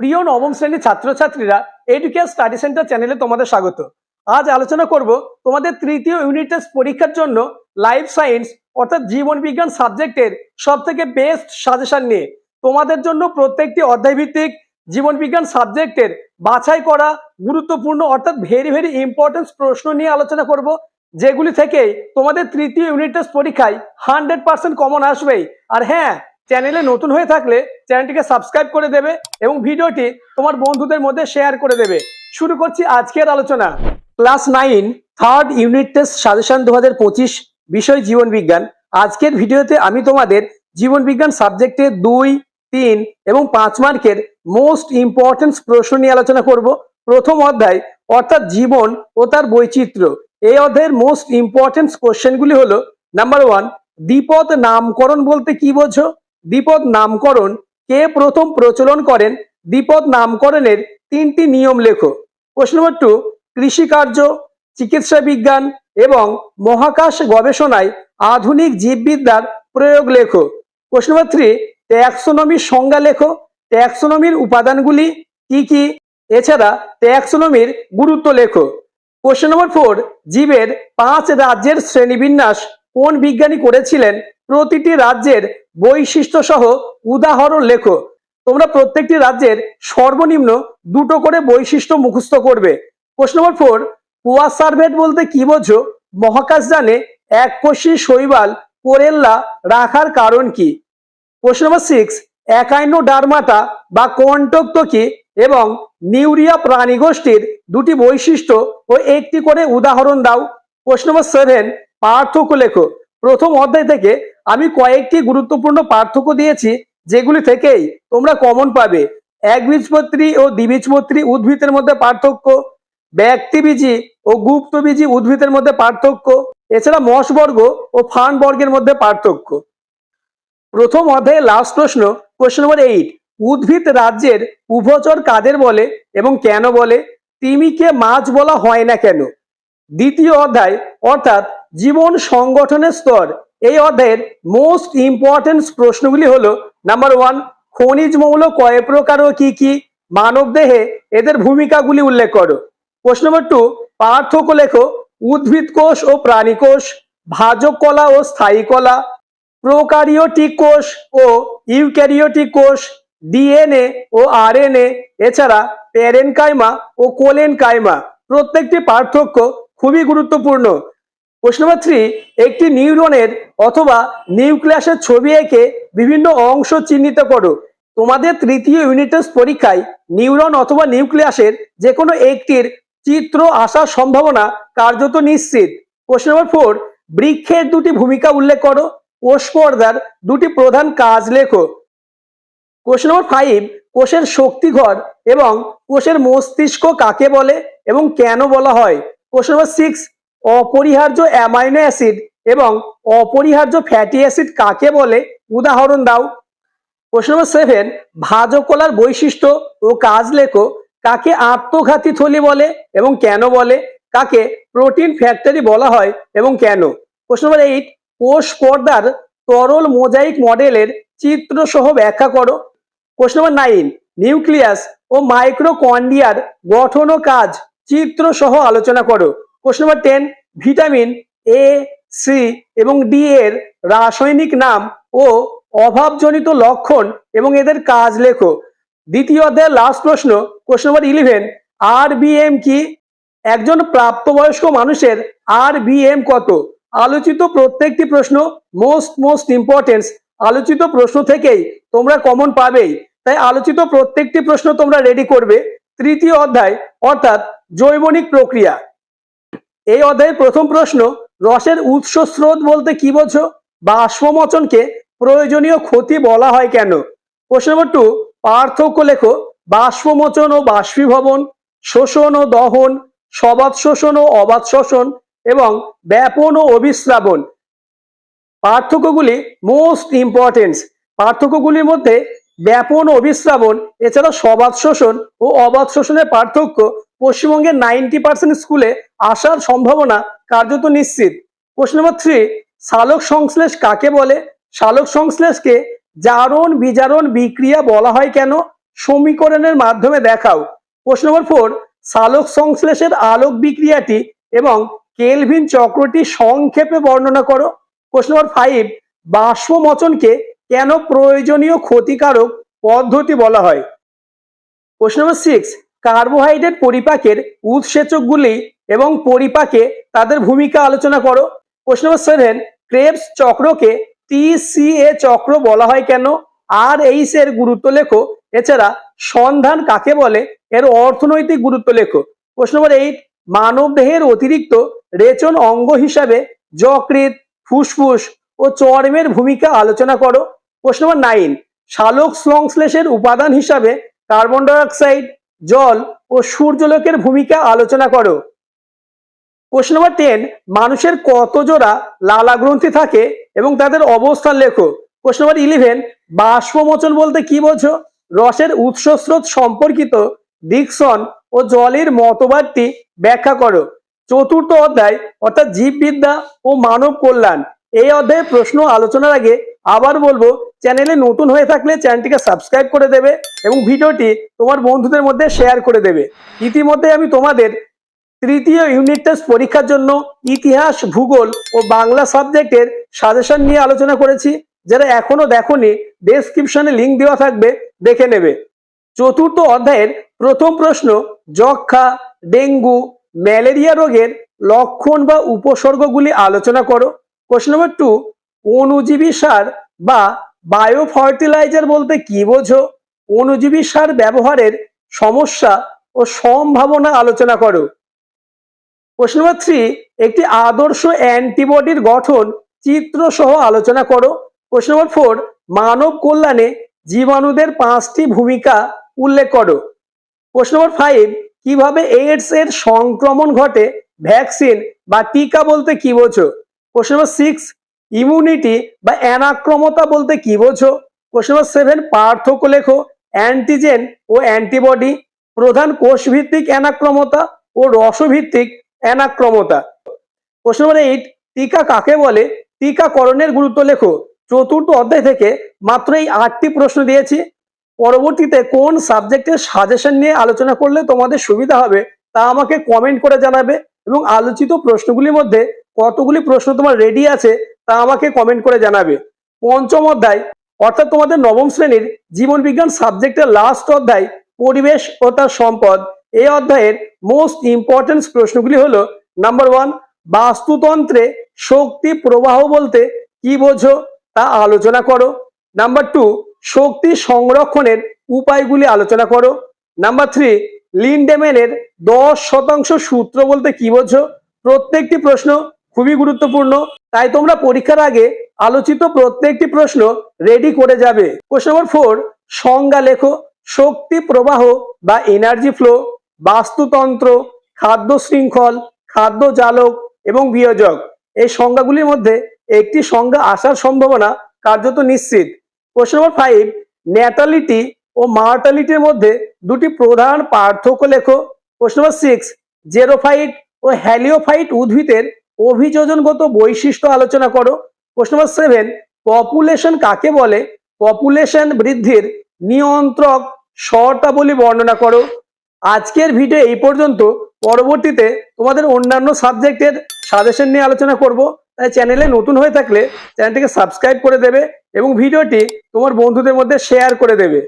প্রিয় নবম শ্রেণির ছাত্রছাত্রীরা এডুকেয়ার স্টাডি সেন্টার চ্যানেলে তোমাদের স্বাগত। আজ আলোচনা করব তোমাদের তৃতীয় ইউনিট টেস্ট পরীক্ষার জন্য লাইফ সায়েন্স অর্থাৎ জীবন বিজ্ঞান সাবজেক্টের সব থেকে বেস্ট সাজেশন নিয়ে। তোমাদের জন্য প্রত্যেকটি অধ্যায় ভিত্তিক জীবন বিজ্ঞান সাবজেক্টের বাছাই করা গুরুত্বপূর্ণ অর্থাৎ ভেরি ভেরি ইম্পর্টেন্স প্রশ্ন নিয়ে আলোচনা করব, যেগুলি থেকে তোমাদের তৃতীয় ইউনিট টেস্ট পরীক্ষায় হান্ড্রেড পার্সেন্ট কমন আসবেই। আর হ্যাঁ চ্যানেলে নতুন হয়ে থাকলে চ্যানেলটিকে সাবস্ক্রাইব করে দেবে এবং ভিডিওটি তোমার বন্ধুদের মধ্যে শেয়ার করে দেবে। শুরু করছি আজকের আলোচনা। Class nine, third unit test suggestion দু হাজার পঁচিশ, বিষয় জীবন বিজ্ঞান। আজকের ভিডিওতে আমি তোমাদের জীবন বিজ্ঞান সাবজেক্টে দুই, তিন এবং পাঁচ মার্কের মোস্ট ইম্পর্টেন্ট প্রশ্ন নিয়ে আলোচনা করব। প্রথম অধ্যায়, অর্থাৎ জীবন ও তার বৈচিত্র্য। এই অধ্যায়ের মোস্ট ইম্পর্টেন্ট কোশ্চেনগুলি হলো নাম্বার ওয়ান দ্বিপদ নামকরণ বলতে কি বোঝো? দ্বিপদ নামকরণ কে প্রথম প্রচলন করেন? দ্বিপদ নামকরণের তিনটি নিয়ম লেখো। প্রশ্ন নম্বর টু কৃষিকার্য, চিকিৎসা বিজ্ঞান এবং মহাকাশ গবেষণায় আধুনিক জীববিদ্যার প্রয়োগ লেখো। প্রশ্ন নম্বর থ্রি ট্যাক্সোনমির সংজ্ঞা লেখো। ট্যাক্সোনমির উপাদানগুলি কি কি? এছাড়া ট্যাক্সোনমির গুরুত্ব লেখো। কোশ্চেন নম্বর ফোর জীবের পাঁচ রাজ্যের শ্রেণীবিন্যাস কোন বিজ্ঞানী করেছিলেন? প্রতিটি রাজ্যের বৈশিষ্ট্য সহ উদাহরণ লেখো। তোমরা প্রত্যেকটি রাজ্যের সর্বনিম্ন দুটো করে বৈশিষ্ট্য মুখস্থ করবে। প্রশ্ন নম্বর ফোর কুয়াসার্ভেট বলতে কি বোঝো? মহাকাশযানে এককোষী শৈবাল কোরেল্লা রাখার কারণ কি? প্রশ্ন নম্বর সিক্স একাইনো ডারমাটা বা কণ্টকতকি এবং নিউরিয়া প্রাণী গোষ্ঠীর দুটি বৈশিষ্ট্য ও একটি করে উদাহরণ দাও। প্রশ্ন নম্বর সেভেন পার্থক্য লেখো। প্রথম অধ্যায় থেকে আমি কয়েকটি গুরুত্বপূর্ণ পার্থক্য দিয়েছি, যেগুলি থেকেই তোমরা কমন পাবে। একবীজপত্রী ও দ্বিবীজপত্রী উদ্ভিদের মধ্যে পার্থক্য, ব্যক্তিবীজী ও গুপ্তবীজী উদ্ভিদের মধ্যে পার্থক্য, এছাড়া মশবর্গ ও ফান বর্গের মধ্যে পার্থক্য। প্রথম অধ্যায়ে লাস্ট প্রশ্ন কোশ্চেন নম্বর এইট উদ্ভিদ রাজ্যের উভচর কাদের বলে এবং কেন বলে, তিমিকে মাছ বলা হয় না কেন? দ্বিতীয় অধ্যায়, অর্থাৎ জীবন সংগঠনের স্তর এই অধ্যায়ের মোস্ট ইম্পর্টেন্ট প্রশ্নগুলি হলো নাম্বার ওয়ান খনিজ মৌল কয় প্রকার ও কি কি? মানব দেহে এদের ভূমিকাগুলি উল্লেখ করো। প্রশ্ন নম্বর টু পার্থক্য লেখো, উদ্ভিদ কোষ ও প্রাণী কোষ, ভাজক কলা ও স্থায়ী কলা, প্রোকারিওটিক কোষ ও ইউক্যারিওটিক কোষ, ডিএনএ ও আরএনএ, এছাড়া প্যারেন প্যারেনকাইমা ও কোলেন কোলেনকাইমা। প্রত্যেকটি পার্থক্য খুবই গুরুত্বপূর্ণ। প্রশ্ন নম্বর থ্রি একটি নিউরনের অথবা নিউক্লিয়াসের ছবি এঁকে বিভিন্ন অংশ চিহ্নিত করো। তোমাদের তৃতীয় ইউনিট টেস্ট পরীক্ষায় নিউরন অথবা নিউক্লিয়াসের যে কোনো একটির চিত্র আসার সম্ভাবনা কার্যত নিশ্চিত। প্রশ্ন নম্বর ফোর বৃক্ষের দুটি ভূমিকা উল্লেখ করো। কোষ পর্দার দুটি প্রধান কাজ লেখো। কোশ্চেন নম্বর ফাইভ কোষের শক্তিঘর এবং কোষের মস্তিষ্ক কাকে বলে এবং কেন বলা হয়? কোশ্চেন নম্বর সিক্স অপরিহার্য অ্যামাইনো অ্যাসিড এবং অপরিহার্য ফ্যাটি অ্যাসিড কাকে বলে? উদাহরণ দাও। প্রশ্ন নম্বর সেভেন ভাজকলার বৈশিষ্ট্য ও কাজ লেখো। কাকে আত্মঘাতী থলি বলে এবং কেন বলে? কাকে প্রোটিন ফ্যাক্টরি বলা হয় এবং কেন? প্রশ্ন নম্বর এইট কোষ পর্দার তরল মোজাইক মডেলের চিত্র সহ ব্যাখ্যা করো। প্রশ্ন নম্বর নাইন নিউক্লিয়াস ও মাইক্রোকন্ডিয়ার গঠন ও কাজ চিত্র সহ আলোচনা করো। Question number ten vitamin A C এবং ডি এর রাসায়নিক নাম ও অভাবজনিত লক্ষণ এবং এদের কাজ লেখো। দ্বিতীয় অধ্যায়ের লাস্ট প্রশ্ন কোশ্চেন নম্বর ইলেভেন আর কি? একজন প্রাপ্তবয়স্ক মানুষের আর কত? আলোচিত প্রত্যেকটি প্রশ্ন মোস্ট মোস্ট ইম্পর্টেন্স আলোচিত প্রশ্ন থেকেই তোমরা কমন পাবেই। তাই আলোচিত প্রত্যেকটি প্রশ্ন তোমরা রেডি করবে। তৃতীয় অধ্যায়, অর্থাৎ জৈবনিক প্রক্রিয়া। এই অধ্যায়ের প্রথম প্রশ্ন, রসের উৎস স্রোত বলতে কি বোঝো বাষ্পমোচনকে প্রয়োজনীয় ক্ষতি বলা হয় কেন? প্রশ্ন নম্বর টু পার্থক্য লেখো, বাষ্পমোচন ও বাষ্পীভবন, শোষণ ও দহন সবাদ শোষণ ও অবাধ শোষণ এবং ব্যাপন ও অবিশ্রাবণ পার্থক্যগুলি মোস্ট ইম্পর্টেন্স পার্থক্যগুলির মধ্যে ব্যাপন ও অবিশ্রাবণ এছাড়া সবাদ শোষণ ও অবাধ শোষণের পার্থক্য পশ্চিমবঙ্গের নাইনটি পার্সেন্ট স্কুলে আসার সম্ভাবনা কার্যত নিশ্চিত। প্রশ্ন নম্বর থ্রি সালোক সংশ্লেষ কাকে বলে? সালোক সংশ্লেষকে জারণ বিজারণ বিক্রিয়া বলা হয় কেন? সমীকরণের মাধ্যমে দেখাও। প্রশ্ন নম্বর ফোর সালোক সংশ্লেষের আলোক বিক্রিয়াটি এবং কেলভিন চক্রটি সংক্ষেপে বর্ণনা করো। প্রশ্ন নম্বর ফাইভ, বাষ্পমোচনকে কেন প্রয়োজনীয় ক্ষতিকারক পদ্ধতি বলা হয়? প্রশ্ন নম্বর সিক্স কার্বোহাইড্রেট পরিপাকের উৎসেচকগুলি এবং পরিপাকে তাদের ভূমিকা আলোচনা করো। প্রশ্ন নম্বর সেভেন ক্রেবস চক্রকে টিসিএ চক্র বলা হয় কেন? আর এইচ এর গুরুত্ব লেখো। এছাড়া সন্ধান কাকে বলে? এর অর্থনৈতিক গুরুত্ব লেখো। প্রশ্ন নম্বর এইট মানব দেহের অতিরিক্ত রেচন অঙ্গ হিসাবে যকৃত ফুসফুস ও চর্মের ভূমিকা আলোচনা করো। প্রশ্ন নম্বর নাইন শালক সংশ্লেষের উপাদান হিসাবে কার্বন ডাইঅক্সাইড জল ও সূর্যলোকের ভূমিকা আলোচনা করো। প্রশ্ন নম্বর টেন মানুষের কত জোড়া লালা গ্রন্থি থাকে এবং তাদের অবস্থান লেখো? প্রশ্ন নম্বর ইলেভেন বাষ্পমোচন বলতে কি বোঝো? রসের উৎস স্রোত সম্পর্কিত ডিকসন ও জলের মতবাদটি ব্যাখ্যা করো। চতুর্থ অধ্যায়, অর্থাৎ জীববিদ্যা ও মানব কল্যাণ। এই অধ্যায়ে প্রশ্ন আলোচনার আগে আবার বলব চ্যানেলে নতুন হয়ে থাকলে চ্যানেলটিকে সাবস্ক্রাইব করে দেবে এবং ভিডিওটি তোমার বন্ধুদের মধ্যে শেয়ার করে দেবে। ইতিমধ্যে আমি তোমাদের তৃতীয় ইউনিট টেস্ট পরীক্ষার জন্য ইতিহাস, ভূগোল ও বাংলা সাবজেক্টের সাজেশন নিয়ে আলোচনা করেছি, যারা এখনও দেখোনি ডেসক্রিপশনে লিংক দেওয়া থাকবে, দেখে নেবে। চতুর্থ অধ্যায়ের প্রথম প্রশ্ন, যক্ষা, ডেঙ্গু, ম্যালেরিয়া রোগের লক্ষণ বা উপসর্গগুলি আলোচনা করো। কোশ্চেন নম্বর টু অনুজীবী সার বা বায়ো ফার্টিলাইজার বলতে কি বোঝো? অণুজীবী সার ব্যবহারের সমস্যা ও সম্ভাবনা আলোচনা করো। প্রশ্ন নম্বর থ্রি একটি আদর্শ অ্যান্টিবডির গঠন চিত্র সহ আলোচনা করো। প্রশ্ন নম্বর ফোর মানব কল্যাণে জীবাণুদের পাঁচটি ভূমিকা উল্লেখ করো। প্রশ্ন নম্বর ফাইভ কীভাবে এইডস এর সংক্রমণ ঘটে? ভ্যাকসিন বা টিকা বলতে কি বোঝো? প্রশ্ন নম্বর সিক্স ইমিউনিটি বা অ্যানাক্রমতা বলতে কি বোঝো? নম্বর সেভেন পার্থক্য লেখো। অ্যান্টিজেন ও অ্যান্টিবডি প্রধান কোষভিত্তিক অ্যানাক্রমতা ও রসভিত্তিক অ্যানাক্রমতা। প্রশ্ন নম্বর এইট টিকা কাকে বলে? টিকাকরণের গুরুত্ব লেখো। চতুর্থ অধ্যায় থেকে মাত্র এই আটটি প্রশ্ন দিয়েছি। পরবর্তীতে কোন সাবজেক্টের সাজেশন নিয়ে আলোচনা করলে তোমাদের সুবিধা হবে তা আমাকে কমেন্ট করে জানাবে এবং আলোচিত প্রশ্নগুলির মধ্যে কতগুলি প্রশ্ন তোমার রেডি আছে তা আমাকে কমেন্ট করে জানাবে। পঞ্চম অধ্যায়, অর্থাৎ তোমাদের নবম শ্রেণির জীবন বিজ্ঞান সাবজেক্টের লাস্ট অধ্যায়, পরিবেশ ও তার সম্পদ। এই অধ্যায়ের মোস্ট ইম্পর্টেন্ট প্রশ্নগুলি হলো নাম্বার ওয়ান বাস্তুতন্ত্রে শক্তি প্রবাহ বলতে কি বোঝো তা আলোচনা করো। নাম্বার টু শক্তি সংরক্ষণের উপায়গুলি আলোচনা করো। নাম্বার থ্রি লিন্ডেম্যানের দশ শতাংশ সূত্র বলতে কি বোঝো? প্রত্যেকটি প্রশ্ন খুবই গুরুত্বপূর্ণ। তাই তোমরা পরীক্ষার আগে আলোচিত প্রত্যেকটি প্রশ্ন রেডি করে যাবে। প্রশ্ন নম্বর ফোর সংজ্ঞা লেখো, শক্তি প্রবাহ বা এনার্জি ফ্লো বাস্তুতন্ত্র, খাদ্য শৃঙ্খল, খাদ্য জালক এবং বিয়োজক। এই সংজ্ঞাগুলির মধ্যে একটি সংজ্ঞা আসার সম্ভাবনা কার্যত নিশ্চিত। প্রশ্ন নম্বর ফাইভ ন্যাটালিটি ও মার্টালিটির মধ্যে দুটি প্রধান পার্থক্য লেখো। প্রশ্ন নম্বর সিক্স জেরোফাইট ও হ্যালিওফাইট উদ্ভিদের অভিযোজনগত বৈশিষ্ট্য আলোচনা করো। প্রশ্ন নম্বর সেভেন পপুলেশন কাকে বলে? পপুলেশন বৃদ্ধির নিয়ন্ত্রক শর্তাবলী বর্ণনা করো। আজকের ভিডিও এই পর্যন্ত। পরবর্তীতে তোমাদের অন্যান্য সাবজেক্টের সাজেশন নিয়ে আলোচনা করব। তাই চ্যানেলে নতুন হয়ে থাকলে চ্যানেলটিকে সাবস্ক্রাইব করে দেবে এবং ভিডিওটি তোমার বন্ধুদের মধ্যে শেয়ার করে দেবে।